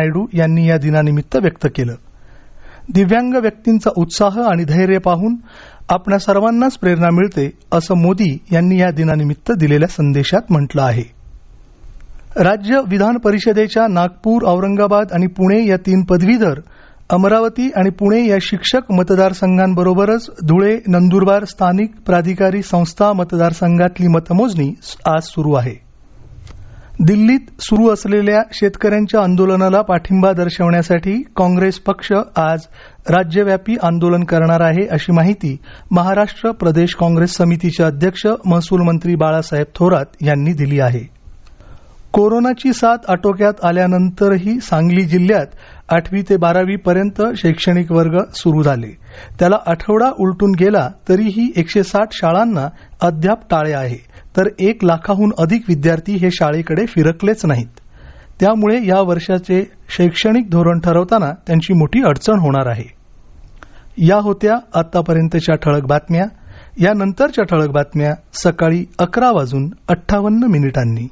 नायडू यांनी या दिनानिमित्त व्यक्त केलं. दिव्यांग व्यक्तींचा उत्साह आणि धैर्य पाहून आपणा सर्वांनाच प्रेरणा मिळते असं मोदी यांनी या दिनानिमित्त दिलेल्या संदेशात म्हटलं आहे. राज्य विधान परिषदेच्या नागपूर औरंगाबाद आणि पुणे या तीन पदवीधर अमरावती आणि पुणे या शिक्षक मतदारसंघांबरोबरच धुळे नंदुरबार स्थानिक प्राधिकारी संस्था मतदारसंघातली मतमोजणी आज सुरू आहे. दिल्लीत सुरू असलेल्या शेतकऱ्यांच्या आंदोलनाला पाठिंबा दर्शवण्यासाठी काँग्रेस पक्ष आज राज्यव्यापी आंदोलन करणार आहे अशी माहिती महाराष्ट्र प्रदेश काँग्रेस समितीचे अध्यक्ष महसूल मंत्री बाळासाहेब थोरात यांनी दिली आहे. कोरोनाची साथ आटोक्यात आल्यानंतरही सांगली जिल्ह्यात आठवी ते बारावी पर्यंत शैक्षणिक वर्ग सुरू झाले. त्याला आठवडा उलटून गेला तरीही एकशे साठ शाळांना अद्याप टाळे आहे. तर एक लाखाहून अधिक विद्यार्थी हे शाळेकडे फिरकलेच नाहीत. त्यामुळे या वर्षाचे शैक्षणिक धोरण ठरवताना त्यांची मोठी अडचण होणार आहे. या होत्या आतापर्यंतच्या ठळक बातम्या. यानंतरच्या ठळक बातम्या सकाळी अकरा वाजून अठ्ठावन्न मिनिटांनी.